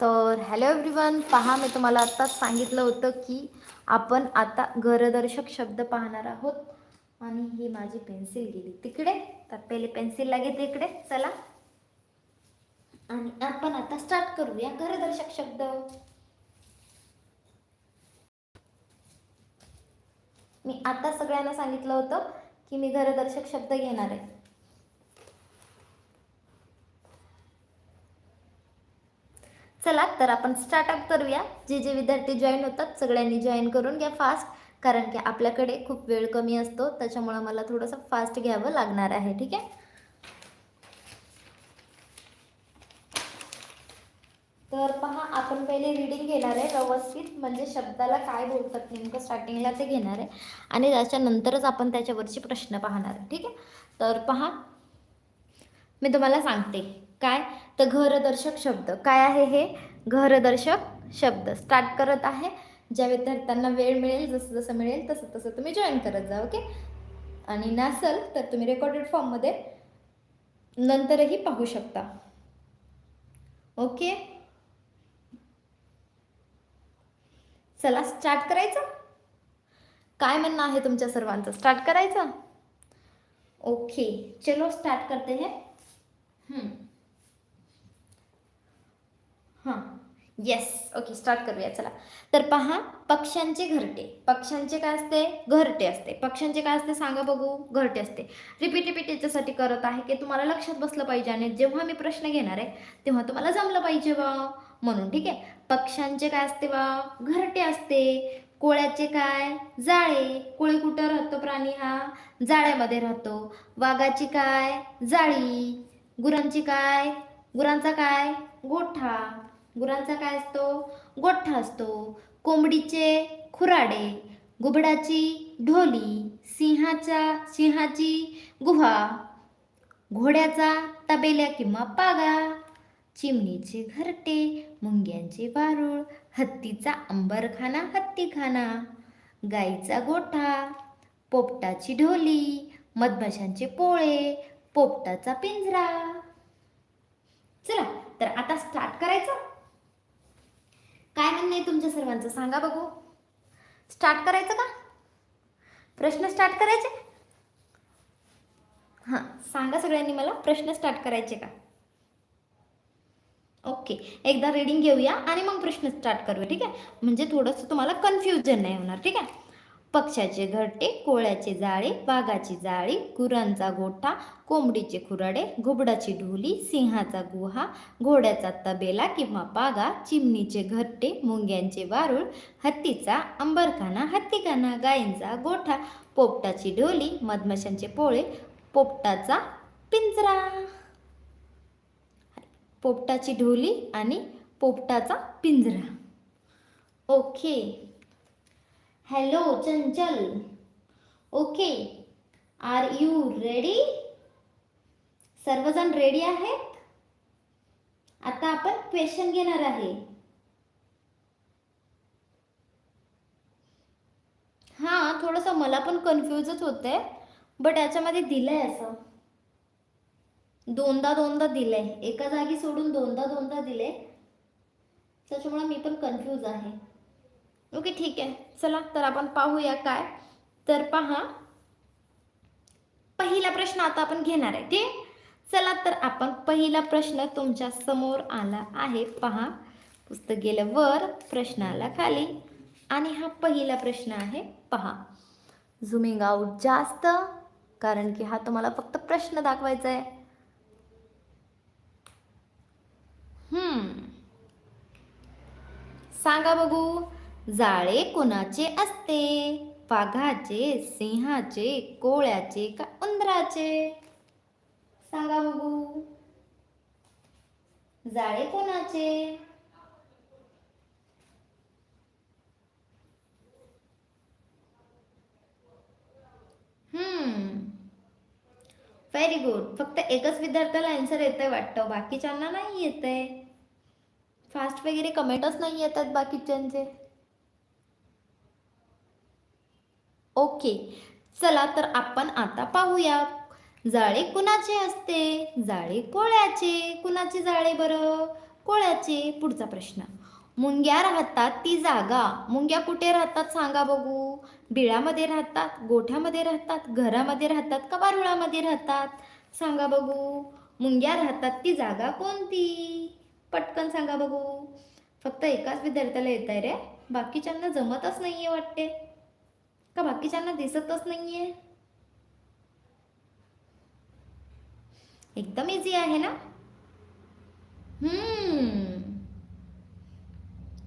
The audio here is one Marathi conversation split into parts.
तर हॅलो एव्हरीवन पहा मी तुम्हाला आत्ताच सांगितलं होतं की आपण आता घरदर्शक शब्द पाहणार आहोत. आणि ही माझी पेन्सिल गेली. तिकडे? तर पहिले पेन्सिल लागेल इकडे. चला. आणि आपण आता स्टार्ट करूया घरदर्शक शब्द. मी आता सगळ्यांना सांगितलं होतं की मी घरदर्शक शब्द घेणार आहे. चला तर आपण स्टार्टअप करूया. जे जे विद्यार्थी जॉईन होतात सगळ्यांनी जॉईन करून घ्या फास्ट कारण की आपल्याकडे खूप वेळ कमी असतो त्याच्यामुळं मला थोडंसं फास्ट घ्यावं लागणार आहे ठीक आहे? तर पहा आपण पहिले रीडिंग घेणार आहे व्यवस्थित. म्हणजे शब्दाला काय बोलतात नेमकं स्टार्टिंगला ते घेणार आहे. आणि त्याच्यानंतरच आपण त्याच्यावरचे प्रश्न पाहणार आहे ठीक आहे? तर पहा मी तुम्हाला सांगते. काय? तर घरदर्शक शब्द. काय आहे हे? घरदर्शक शब्द. स्टार्ट करत आहे. ज्या विद्यार्थ्यांना वेळ मिळेल जसं जसं मिळेल तसं तसं तुम्ही जॉईन करत जा ओके आणि नसेल तर तुम्ही रेकॉर्डेड फॉर्ममध्ये नंतरही पाहू शकता. ओके चला स्टार्ट करायचं? काय म्हणणं आहे तुमच्या सर्वांचं? स्टार्ट करायचं? ओके चलो स्टार्ट करते हैं. हम्म. हां. येस ओके स्टार्ट करूया चला. तर पहा पक्ष्यांचे घरटे. पक्ष्यांचे काय असते? घरटे असते. पक्ष्यांचे काय असते? सांगा बघू. घरटे असते. रिपीट रिपीट याच्यासाठी करत आहे की तुम्हाला लक्षात बसलं पाहिजे आणि जेव्हा मी प्रश्न घेणार आहे तेव्हा तुम्हाला जमलं पाहिजे बा. म्हणून ठीक आहे. पक्ष्यांचे काय असते बा? घरटे असते. कोळ्याचे काय? जाळे. कोळी कुठं राहतो प्राणी हा? जाळ्यामध्ये राहतो. वाघाची काय? जाळी. गुरांची काय? गुरांचा काय? गोठा. गुरांचा काय असतो? गोठा असतो. कोंबडीचे खुराडे घुबडाची ढोली सिंहाचा सिंहाची गुहा घोड्याचा तबेल्या किंवा पागा चिमणीचे घरटे मुंग्यांचे वारूळ हत्तीचा अंबरखाना हत्तीखाना गाईचा गोठा पोपटाची ढोली मधमाशांचे पोळे पोपटाचा पिंजरा. चला तर आता स्टार्ट करायचं. काय म्हणणं आहे तुमच्या सर्वांचं? सांगा बघू. स्टार्ट करायचं का? प्रश्न स्टार्ट करायचे? हां सांगा सगळ्यांनी मला प्रश्न स्टार्ट करायचे का? ओके एकदा रीडिंग घेऊया आणि मग प्रश्न स्टार्ट करूया ठीक आहे? म्हणजे थोडंसं तुम्हाला कन्फ्युजन नाही होणार ठीक आहे? पक्ष्याचे घरटे कोळ्याचे जाळे वाघाची जाळी गुरांचा गोठा कोंबडीचे खुराडे घुबडाची ढोली सिंहाचा गुहा घोड्याचा तबेला किंवा पागा चिमणीचे घरटे मुंग्यांचे वारुळ हत्तीचा अंबरखाना हत्तीखाना गायींचा गोठा पोपटाची ढोली मधमाशांचे पोळे पोपटाचा पिंजरा. पोपटाची ढोली आणि पोपटाचा पिंजरा. Okay. Hello Chanchal okay are you ready सर्वजण रेडी आहेत? आता आपण क्वेश्चन घेणार आहे. हां थोडंसं मला पण कन्फ्युजच होतंय बट याच्यामध्ये दिलंय असं. दोनदा दोनदा दिलंय. एका जागी सोडून दोनदा दोनदा दिले त्याच्यामुळे मी पण कन्फ्यूज आहे. ओके ठीक आहे. चला तर आपण पाहूया काय. तर पहा. पहिला प्रश्न आता आपण घेणार आहे ठीक? चला तर आपण पहिला प्रश्न तुमच्यासमोर आला आहे. पहा. पुस्तक गेलं वर प्रश्न आला खाली. आणि हा पहिला प्रश्न आहे पहा. झुमिंग आउट जास्त कारण की हा तुम्हाला फक्त प्रश्न दाखवायचा आहे. हम्म. सांगा बघू. जाळे कोणाचे असते? वाघाचे सिंहाचे कोळ्याचे का उंदराचे? सांगा बघू. जाळे कोणाचे? हम्म. व्हेरी गुड फक्त एकच विद्यार्थ्याला आन्सर येतंय वाटतं. बाकीच्यांना नाही येतंय. फास्ट वगैरे कमेंटच नाही येतात बाकीच्यांचे. ओके. चला तर आपण आता पाहूया. जाळे कुणाचे असते? जाळे कोळ्याचे. कुणाचे जाळे बरं? कोळ्याचे. पुढचा प्रश्न. मुंग्या राहतात ती जागा. मुंग्या कुठे राहतात सांगा बघू. बिळामध्ये राहतात गोठ्यामध्ये राहतात घरामध्ये राहतात का राहतात? सांगा बघू. मुंग्या राहतात ती जागा कोणती? पटकन सांगा बघू. फक्त एकाच विद्यार्थ्याला येत आहे रे. बाकीच्यांना जमतच नाहीये वाटते. का बाकीच्यांना दिसतच नाही आहे एकदम इझी आहे ना हम्म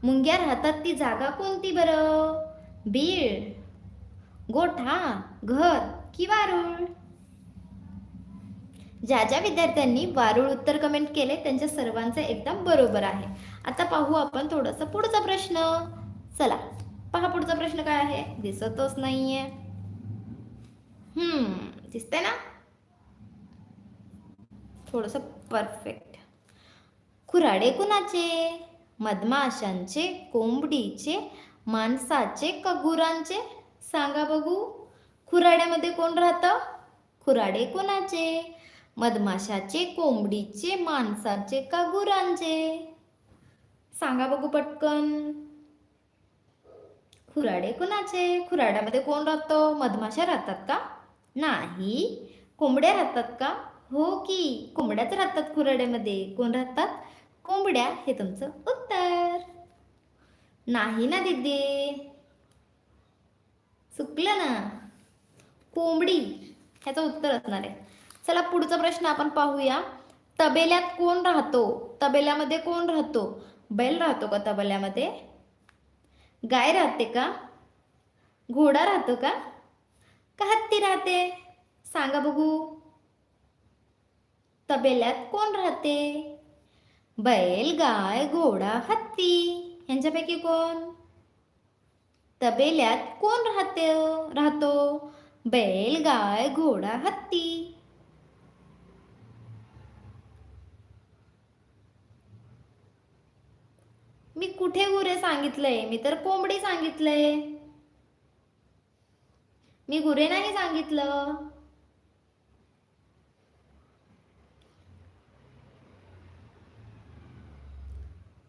मुंग्या राहतात ती जागा कोणती बरं बीळ गोठा घर की वारुळ ज्या ज्या विद्यार्थ्यांनी वारुळ उत्तर कमेंट केले त्यांच्या सर्वांचं एकदम बरोबर आहे आता पाहू आपण थोडस पुढचा प्रश्न चला पहा पुढचा प्रश्न काय आहे? दिसतच नाहीये. हम्म दिसते ना? थोडस परफेक्ट खुराडे कुणाचे? मधमाशांचे कोंबडीचे माणसाचे का गुरांचे सांगा बघू. खुराड्यामध्ये कोण राहतं? खुराडे कोणाचे? मधमाशाचे कोंबडीचे माणसाचे का गुरांचे सांगा बघू पटकन. खुराडे कुणाचे? खुराड्यामध्ये कोण राहतो? मधमाशा राहतात का? नाही. कोंबड्या राहतात का? हो की. कोंबड्याच राहतात खुराड्यामध्ये कोण राहतात? कोंबड्या. हे तुमचं उत्तर. नाही ना दिदी. चुकलं ना. कोंबडी. ह्याचं उत्तर असणार आहे. चला पुढचा प्रश्न आपण पाहूया. तबेल्यात कोण राहतो? तबेल्यामध्ये कोण राहतो? बैल राहतो का तबेल्यामध्ये? गाय राहते का? घोडा राहतो का? का हत्ती राहते? सांगा बघू. तबेल्यात कोण राहते? बैल गाय घोडा हत्ती यांच्यापैकी कोण? तबेल्यात कोण राहते? राहतो. बैल गाय घोडा हत्ती. मी कुठे गुरे सांगितलंय? मी तर कोंबडी सांगितलंय. मी गुरे नाही सांगितलं.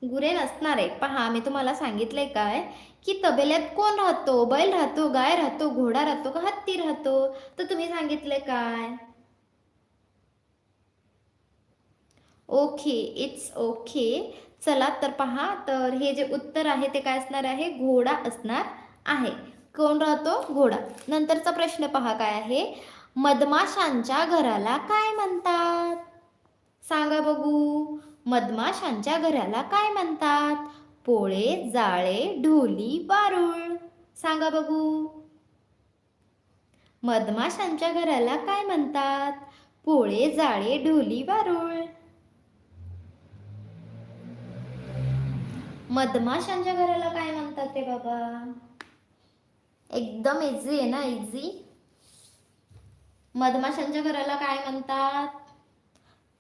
गुरे नसणार आहे. पहा मी तुम्हाला सांगितलंय काय? की तबेल्यात कोण राहतो? बैल राहतो गाय राहतो घोडा राहतो का हत्ती राहतो? तर तुम्ही सांगितलंय काय? ओके इट्स ओके चला तर पहा तर हे जे उत्तर आहे ते काय असणार आहे? घोडा असणार आहे. कोण राहतो? घोडा. नंतरचा प्रश्न पहा काय आहे? मधमाशांच्या घराला काय म्हणतात? सांगा बघू. मधमाशांच्या घराला काय म्हणतात? पोळे जाळे ढोली वारुळ सांगा बघू. मधमाशांच्या घराला काय म्हणतात? पोळे जाळे ढोली वारुळ मधमाशांच्या घराला काय म्हणतात ते बाबा? एकदम इझी आहे ना इझी मधमाशांच्या घराला काय म्हणतात?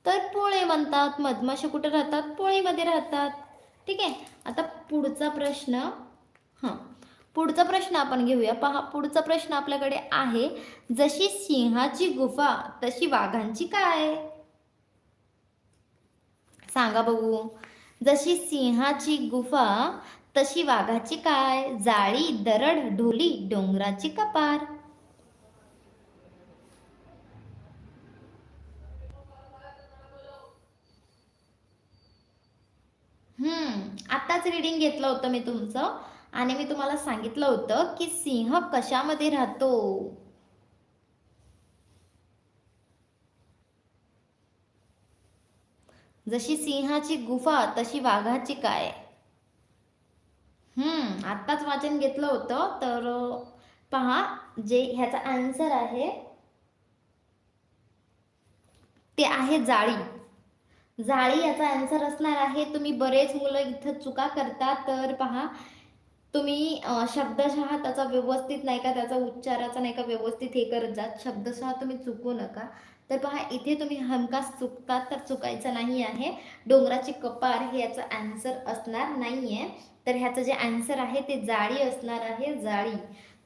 तर पोळे म्हणतात. मधमाशा कुठे राहतात? पोळीमध्ये राहतात. ठीक आहे? आता पुढचा प्रश्न हां. पुढचा प्रश्न आपण घेऊया. पहा पुढचा प्रश्न आपल्याकडे आहे. जशी सिंहाची गुफा तशी वाघांची काय? सांगा बघू. जशी सिंहाची गुफा तशी वाघाची काय जाळी दरड ढोली डोंगराची कपार. हम्म आताच रीडिंग घेतलं होतं मी तुमचं. आणि मी तुम्हाला सांगितलं होतं की सिंह कशामध्ये राहतो? जशी सिंहाची गुफा तशी वाघाची काय? हम्म आत्ताच वाचन घेतलं होतं तर पहा जे ह्याचा आन्सर आहे ते आहे जाळी. जाळी याचा आन्सर असणार आहे तुम्ही बरेच मुलं इथं चुका करता तर पहा तुम्ही शब्दशः त्याचा व्यवस्थित नाही का त्याचा उच्चाराचा नाही का व्यवस्थित हे करत जात शब्दशः तुम्ही चुकू नका. तर पहा इथे तुम्ही हमखास चुकतात तर चुकायचं नाही आहे. डोंगराची कपार हे याचं आन्सर असणार नाही आहे तर ह्याचं जे आन्सर आहे ते जाळी असणार आहे जाळी.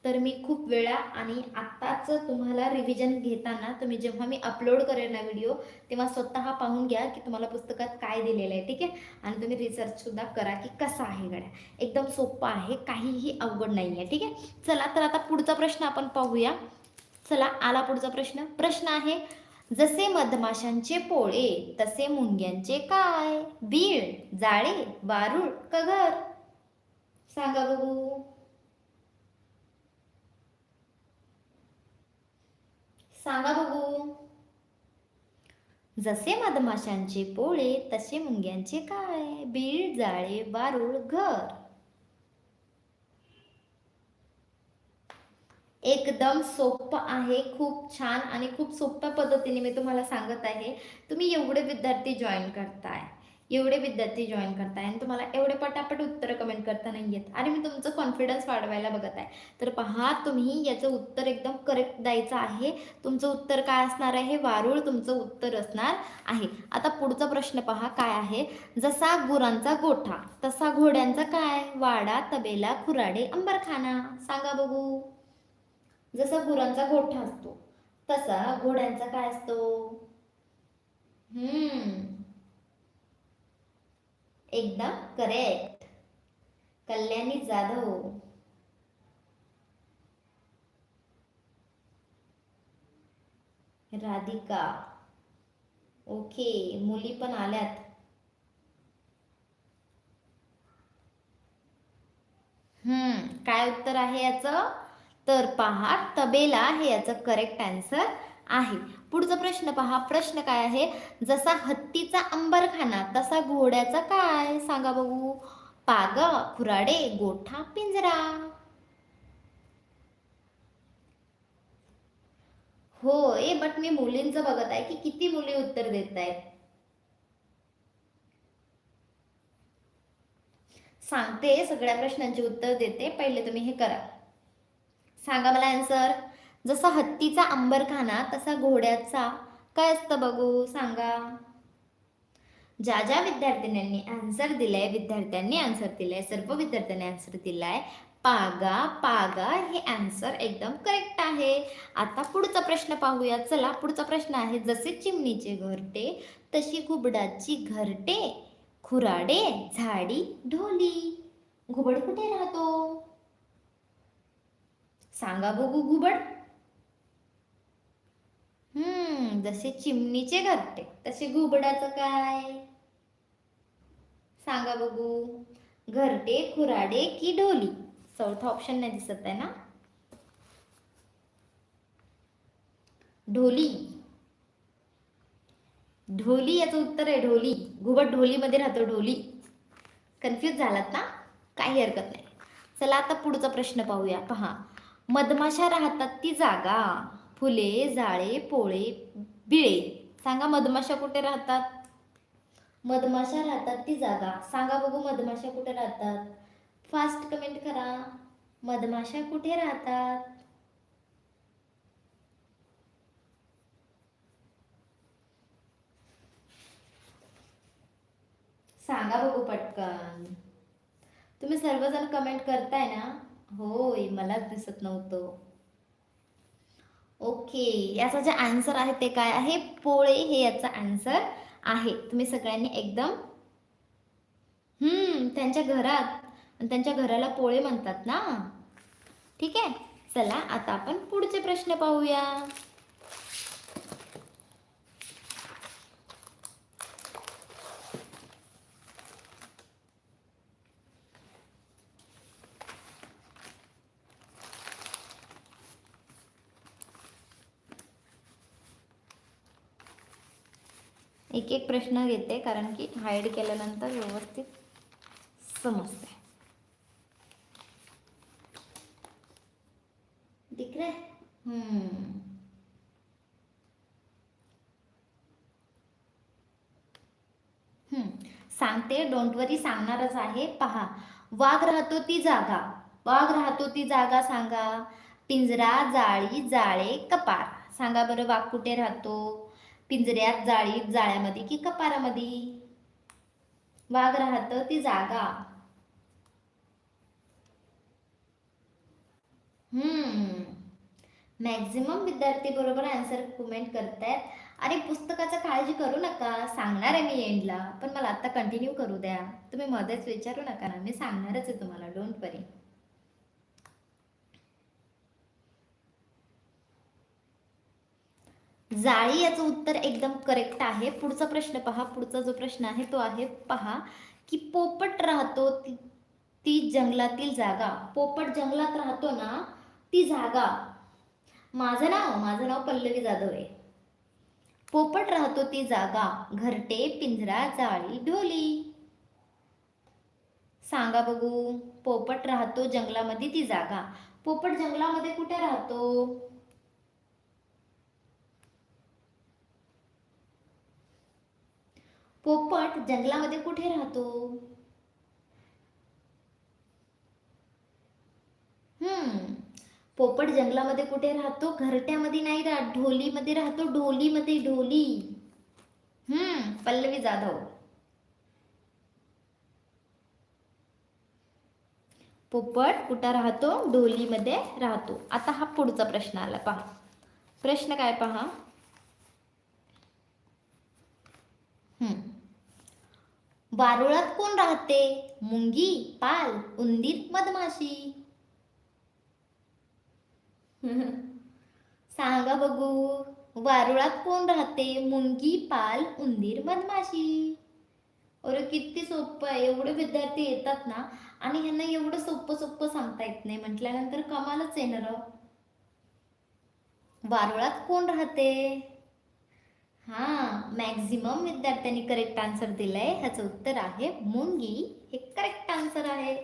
तर मी खूप वेळा आणि आत्ताच तुम्हाला रिव्हिजन घेताना तुम्ही जेव्हा मी अपलोड करेल ना व्हिडिओ तेव्हा स्वतः पाहून घ्या की तुम्हाला पुस्तकात काय दिलेलं आहे ठीक आहे? आणि तुम्ही रिसर्चसुद्धा करा की कसा आहे गड्या. एकदम सोपं आहे काहीही अवघड नाही आहे ठीक आहे? चला तर आता पुढचा प्रश्न आपण पाहूया. चला आला पुढचा प्रश्न. प्रश्न आहे जसे मधमाशांचे पोळे तसे मुंग्यांचे काय बीळ जाळे वारुळ का घर सांगा बघू. सांगा बघू. जसे मधमाशांचे पोळे तसे मुंग्यांचे काय बीळ जाळे वारुळ घर. एकदम सोपं आहे खूप छान आणि खूप सोप्या पद्धतीने मी तुम्हाला सांगत आहे. तुम्ही एवढे विद्यार्थी जॉईन करताय एवढे विद्यार्थी जॉईन करताय आणि तुम्हाला एवढे पटापट उत्तर कमेंट करता नाही येत. आणि मी तुमचं कॉन्फिडन्स वाढवायला बघत आहे. तर पहा तुम्ही याचं उत्तर एकदम करेक्ट द्यायचं आहे. तुमचं उत्तर काय असणार आहे? वारूळ तुमचं उत्तर असणार आहे. आता पुढचा प्रश्न पहा काय आहे? जसा गुरांचा गोठा तसा घोड्यांचा काय? वाडा तबेला खुराडे अंबरखाना. सांगा बघू. जसा गुरांचा गोठा असतो तसा घोड्यांचा काय असतो? हम्म. एकदा करेक्ट. कल्याणी जाधव. राधिका. ओके मुली पण आल्यात. हम्म काय उत्तर आहे याचं? तर पहा तबेला हे याचं करेक्ट आन्सर आहे. पुढचा प्रश्न पहा. प्रश्न काय आहे? जसा हत्तीचा अंबरखाना तसा घोड्याचा काय? सांगा बघू. पाग खुराडे गोठा पिंजरा. होय बट मी मुलींचं बघत आहे की किती मुली उत्तर देत आहेत. सांगते सगळ्या प्रश्नांची उत्तर देते. पहिले तुम्ही हे करा. सांगा मला आन्सर जसा हत्तीचा अंबरखाना तसा घोड्याचा. काय असतं बघू सांगा. ज्या ज्या विद्यार्थिन्यांनी आन्सर दिलाय विद्यार्थ्यांनी आन्सर दिलाय सर्व विद्यार्थ्यांनी आन्सर दिलाय पागा पागा हे आन्सर एकदम करेक्ट आहे. आता पुढचा प्रश्न पाहूया. चला पुढचा प्रश्न आहे. जसे चिमणीचे घरटे तशी घुबडाची घरटे खुराडे झाडी ढोली. घुबड कुठे राहतो? सांगा बघू घुबड हम्म जसे चिमणीचे घरटे तसे घुबडाचं काय? सांगा बघू. घरटे खुराडे की ढोली? चौथा ऑप्शन नाही दिसत आहे ना? ढोली. ढोली याचं उत्तर आहे ढोली. घुबड ढोलीमध्ये राहतो ढोली. कन्फ्यूज झालात ना? काही हरकत नाही. चला आता पुढचा प्रश्न पाहूया. पहा. मधमाशा राहतात ती जागा. फुले जाळे पोळे बिळे. सांगा मधमाशा कुठे राहतात? मधमाशा राहतात ती जागा. सांगा बघू मधमाशा कुठे राहतात? फास्ट कमेंट करा. मधमाशा कुठे राहतात? सांगा बघू पटकन. तुम्ही सर्वजण कमेंट करताय ना? होय मलाच दिसत नव्हतं. ओके याचा जे आन्सर आहे ते काय आहे? पोळे हे याचा आन्सर आहे. तुम्ही सगळ्यांनी एकदम हम्म त्यांच्या घरात आणि त्यांच्या घराला पोळे म्हणतात ना? ठीक आहे चला आता आपण पुढचे प्रश्न पाहूया. एक एक प्रश्न घेते कारण की हाईड केल्यानंतर व्यवस्थित समजते. दिख रहा है हम्म. हम्म. सांगते डोंट वरी सांगणारच आहे. पहा वाघ राहतो ती जागा. वाघ राहतो ती जागा सांगा. पिंजरा जाळी जाळे कपार. सांगा बरं वाघ कुठे राहतो? पिंजऱ्यात जाळीत जाळ्यामध्ये की कपारामध्ये? वाघ राहत ती जागा. हम्म. मॅक्झिमम विद्यार्थी बरोबर आन्सर कमेंट करतायत. आणि पुस्तकाचं काळजी करू नका. सांगणार आहे मी एंडला. पण मला आता कंटिन्यू करू द्या. तुम्ही मध्येच विचारू नका ना. मी सांगणारच आहे तुम्हाला. डोंट वरी जाळी याचं उत्तर एकदम करेक्ट आहे. पुढचा प्रश्न पहा. पुढचा जो प्रश्न आहे तो आहे पहा की पोपट राहतो ती ती जंगलातील जागा. पोपट जंगलात राहतो ना ती जागा. माझं नाव माझं नाव पल्लवी जाधव आहे. पोपट राहतो ती जागा. घरटे पिंजरा जाळी ढोली. सांगा बघू. पोपट राहतो जंगलामध्ये ती जागा. पोपट जंगलामध्ये कुठे राहतो? पोपट जंगलामध्ये कुठे राहतो? हम्म. पोपट जंगलामध्ये कुठे राहतो? घरट्यामध्ये नाही राहत ढोलीमध्ये राहतो ढोलीमध्ये ढोली. हम्म. पल्लवी जाधव. पोपट कुठं राहतो? ढोलीमध्ये राहतो. आता हा पुढचा प्रश्न आला पहा. प्रश्न काय पहा? हम्म. वारुळात कोण राहते? मुंगी पाल उंदीर मधमाशी. सांगा बघू वारुळात कोण राहते? मुंगी पाल उंदीर मधमाशी. अरे किती सोपं आहे. एवढे विद्यार्थी येतात ना आणि ह्यांना एवढं सोपं सोपं सांगता येत नाही. म्हटल्यानंतर कमालच येणार वारुळात कोण राहते? हां मॅक्झिमम विद्यार्थ्यांनी करेक्ट आन्सर दिलंय. ह्याचं उत्तर आहे मुंगी. हे करेक्ट आन्सर आहे.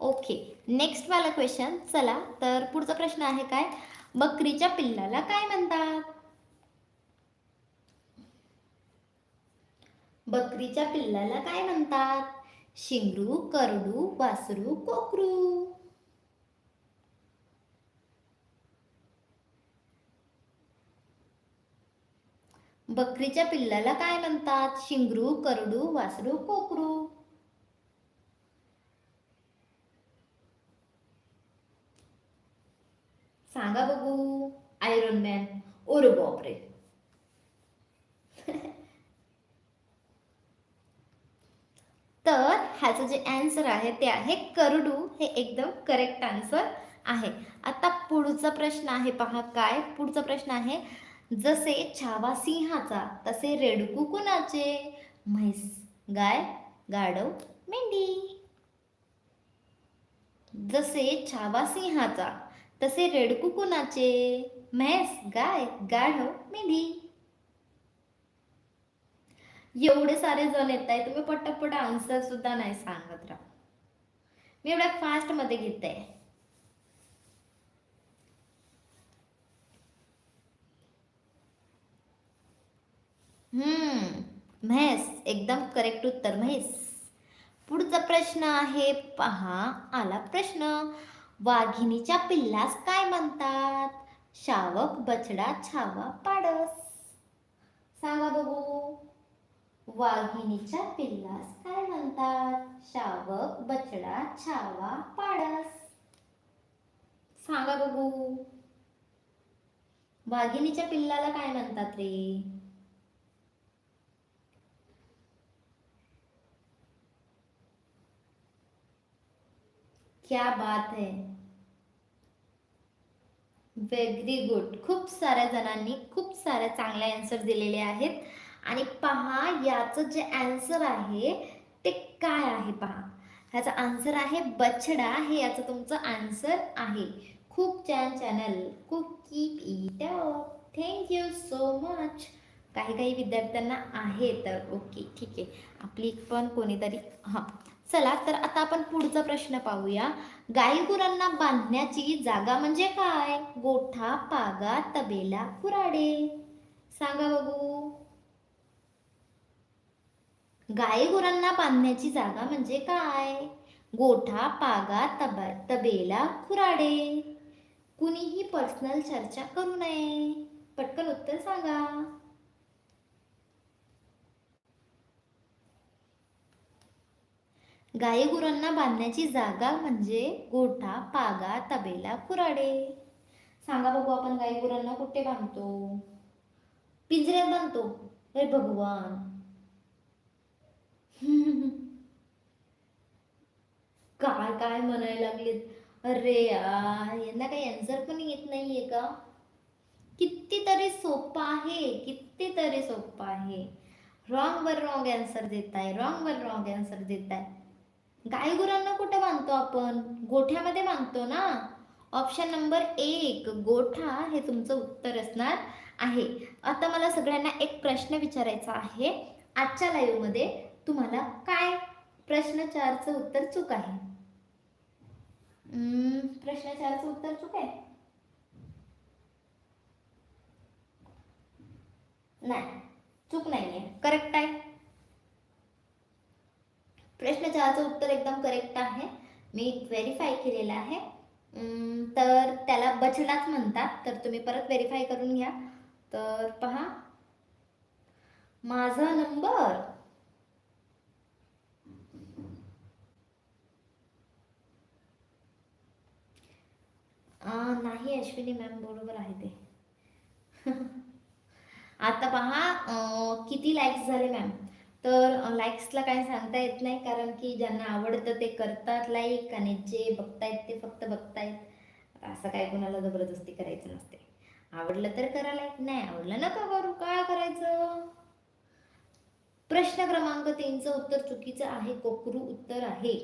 ओके नेक्स्ट वाला क्वेश्चन चला तर पुढचा प्रश्न आहे काय? बकरीच्या पिल्लाला काय म्हणतात? बकरीच्या पिल्लाला काय म्हणतात? शिंगरू करडू वासरू कोकरू. बकरीच्या पिल्लाला काय म्हणतात? शिंगरू करडू वासरू कोकरू. सांगा बघू आयरन मॅन ओर बापरे. तर ह्याचं जे आन्सर आहे ते आहे करडू. हे एकदम करेक्ट आन्सर आहे. आता पुढचा प्रश्न आहे पहा काय? पुढचा प्रश्न आहे जसे छावा सिंहाचा तसे रेडकू कुणाचे? म्हैस गाय गाढव मेंढी. जसे छावा सिंहाचा तसे रेडकू कुणाचे? म्हैस गाय गाढव मेंढी. एवढे सारे जण येत आहे तुम्ही पटापट आन्सर सुद्धा नाही सांगत राहा मी एवढ्या फास्टमध्ये घेते. म्हैस एकदम करेक्ट उत्तर म्हैस पुढचा प्रश्न आहे पहा आला प्रश्न. वाघिणीच्या पिल्लास काय म्हणतात? शावक बछडा छावा पाडस. सांगा बघू. वाघिणीच्या पिल्लास काय म्हणतात? शावक बछडा छावा पाडस. सांगा बघू. वाघिणीच्या पिल्लाला काय म्हणतात रे? क्या बात है? व्हेरी गुड खूप साऱ्या जणांनी खूप साऱ्या चांगल्या आन्सर दिलेले आहेत. आणि पहा याचं जे आन्सर आहे ते काय आहे पहा. ह्याचा आन्सर आहे बछडा. हे याचं तुमचं आन्सर आहे. खूप छान चॅनल खूप keep it thank you so much काही काही विद्यार्थ्यांना आहे तर ओके ठीक आहे. आपली पण कोणीतरी हां. चला तर आता आपण पुढचा प्रश्न पाहूया. गाईगुरांना बांधण्याची जागा म्हणजे काय? गोठा पागा तबेला कुराडे सांगा बघू. गाईगुरांना बांधण्याची जागा म्हणजे काय? गोठा पागा तब तबेला खुराडे कुणीही पर्सनल चर्चा करू नये. पटकन उत्तर सांगा. गायीगुरांना बांधण्याची जागा म्हणजे गोठा पागा तबेला कुराडे. सांगा बघू आपण गायीगुरांना कुठे बांधतो? पिंजऱ्यात बांधतो. अरे भगवान. काय काय म्हणायला लागलेत? अरे यार यांना काही आन्सर पण येत नाहीये का? कितीतरी सोपं आहे कितीतरी सोपं आहे. रॉंग वर रॉंग आन्सर देत आहे रॉंग वर रॉंग आन्सर देत आहे गाय गुरांना कुठे बांधतो आपण? गोठ्यामध्ये बांधतो ना? ऑप्शन नंबर एक गोठा हे तुमचं उत्तर असणार आहे. आता मला सगळ्यांना एक प्रश्न विचारायचा आहे. आजच्या लाईव्हमध्ये तुम्हाला काय प्रश्न चारचं उत्तर चूक आहे? प्रश्न चारचं उत्तर चूक आहे? नाही चूक नाही आहे करेक्ट आहे. प्रश्न चारचं उत्तर एकदम करेक्ट आहे. मी व्हेरीफाय केलेलं आहे. तर त्याला बचलाच म्हणतात. तर तुम्ही परत व्हेरीफाय करून घ्या. तर पहा. माझा नंबर नाही अश्विनी मॅम बरोबर आहे ते. आता पहा किती लाईक्स झाले मॅम तर लाईक्सला काय सांगता येत नाही कारण की ज्यांना आवडतं ते करतात लाईक आणि जे बघतायत ते फक्त बघतायत. असं काय कोणाला जबरदस्ती करायचं नसते. आवडलं तर करा लाईक नाही आवडलं नका करू काय करायचं? प्रश्न क्रमांक तीनचं उत्तर चुकीचं आहे कोकरू उत्तर आहे.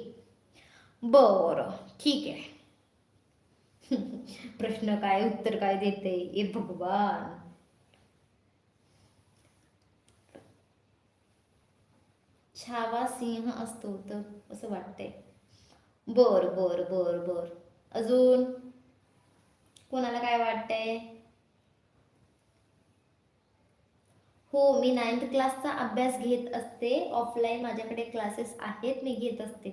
बरं ठीक आहे. प्रश्न काय उत्तर काय देते? ए भगवान. छावा सिंह असतो तर असं वाटतंय. बर बर बर बर. अजून कोणाला काय वाटतंय? हो मी नाईन्थ क्लासचा अभ्यास घेत असते. ऑफलाईन माझ्याकडे क्लासेस आहेत मी घेत असते.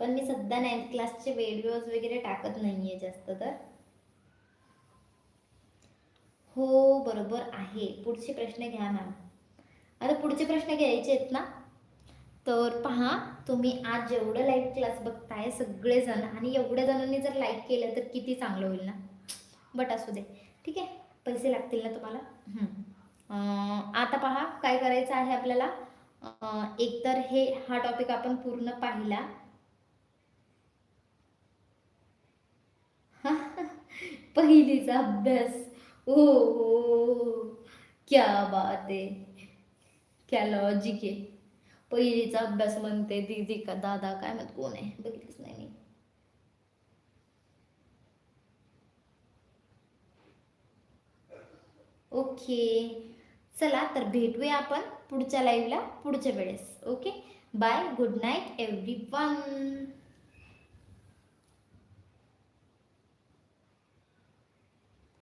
पण मी सध्या नाईन्थ क्लासचे व्हिडिओज वगैरे टाकत नाहीये जास्त तर. हो बरोबर आहे. पुढचे प्रश्न घ्या मॅम आता पुढचे प्रश्न घ्यायचे आहेत ना? तर पहा तुम्ही आज जेवढं लाईव्ह क्लास बघताय सगळेजण आणि एवढ्या जणांनी जर लाईक केलं तर किती चांगलं होईल ना? बट असू दे. ठीक आहे? पैसे लागतील ना तुम्हाला? आता पहा काय करायचं आहे आपल्याला? एकतर हे हा टॉपिक आपण पूर्ण पाहिला. पहिलीचा अभ्यास. ओ हो, हो, हो क्या बात आहे. क्या लॉजिक आहे. पहिलीचा अभ्यास म्हणते दीदी का दादा काय म्हणत कोण आहे बघितलंच नाही मी. ओके चला तर भेटूया आपण पुढच्या लाईव्हला पुढच्या वेळेस. Okay bye good night everyone